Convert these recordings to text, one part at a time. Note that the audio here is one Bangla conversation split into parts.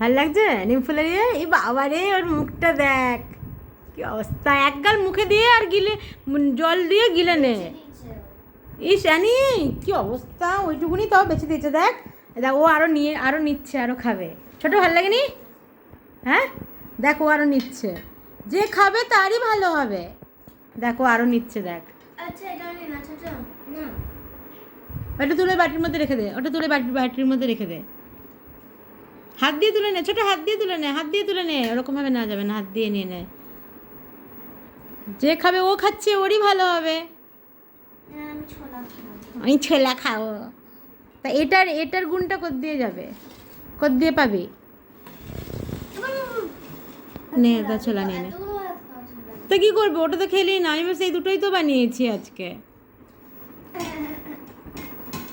ভালো লাগছে? নিম ফুলের ইয়ে এই বাবা রে ওর মুখটা দেখ। কি অবস্থা? এক গাল মুখে দিয়ে আর গিলে জল দিয়ে গিলে নে। ইস আনি কি অবস্থা? ওইটুকুনি তাও বেঁচে দিয়েছে দেখ। দেখ ও আরও নিয়ে আরও নিচ্ছে আরও খাবে। ছোট ভালো লাগেনি? হ্যাঁ? দেখ ও আরও নিচ্ছে। যে খাবে তারই ভালো হবে। দেখ আরও নিচ্ছে দেখ। আচ্ছা ওটা তুলে বাটির মধ্যে রেখে দে ওটা তুলে বাটি বাটির মধ্যে রেখে দে। হাত দিয়ে তুলে নে, ছোট হাত দিয়ে তুলে নে, হাত দিয়ে তুলে নে। ওরকমভাবে না যাবে না, হাত দিয়ে নিয়ে নে। যে খাবে ও খাচ্ছে, ওরই ভালো হবে। আমি ছোলা খাব। তা এটার এটার গুণটা কর দিয়ে যাবে? কর দিয়ে পাবি? নে দা ছোলা নিয়ে নে। তা কী করব? ওটা তো খেলি না। আমি বাস এই দুটোই তো বানিয়েছি আজকে।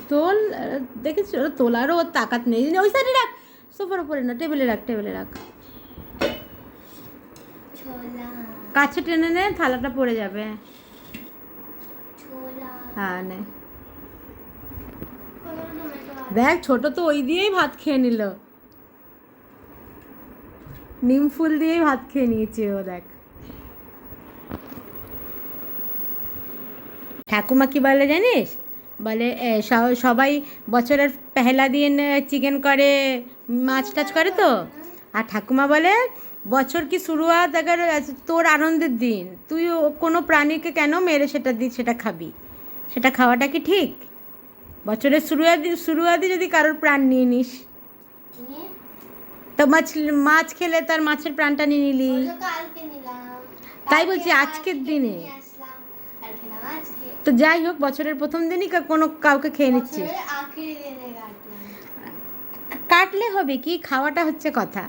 তোল, দেখেছি? ওরা তোলারও তাকাত নেই। ওই সাইডে রাখ। সোফার উপরে না টেবিলে রাখ টেবিলে রাখ। কাছে টেনে নে থালাটা পড়ে যাবে। হ্যাঁ নে? দেখ ছোট তো ওই দিয়েই ভাত খেয়ে নিল। নিম ফুল দিয়েই ভাত খেয়ে নিয়েছে ও দেখ। ঠাকুমা কি বলে জানিস? বলে সবাই বছরের পেহলা দিন চিকেন করে মাছ টাছ করে তো? আর ঠাকুমা বলে বছর কি শুরু শুরুয়াত আগার তোর আনন্দের দিন। তুই কোনো প্রাণীকে কেন মেরে সেটা দি সেটা খাবি? সেটা খাওয়াটা কি ঠিক? বছরের শুরুয়াদি শুরুয়াদি যদি কারোর প্রাণ নিয়ে নিস। তো মাছ মাছ খেলে তার মাছের প্রাণটা নিয়ে নিলি। তাই বলছি, আজকের দিনে। তো যাই হোক বছরের প্রথম দিনই কোনো কাউকে খেয়ে নিচ্ছি। কাটলে হবে কি? খাওয়াটা হচ্ছে কথা।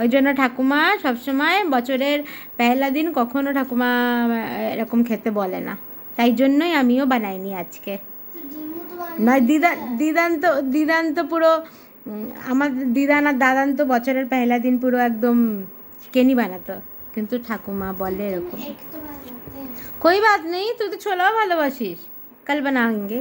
ওই জন্য ঠাকুমা সবসময় বছরের পেহলা দিন কখনো ঠাকুমা এরকম খেতে বলে না। তাই জন্যই আমিও বানাইনি আজকে। না দিদা দিদান্ত দিদান্ত দিদান তো পুরো আমার দিদান আর দাদান তো বছরের পেহলা দিন পুরো একদম কেনি বানাতো। কিন্তু ঠাকুমা বলে এরকম। कोई बात नहीं तू तो छोला भालवा कल बनाएँगे।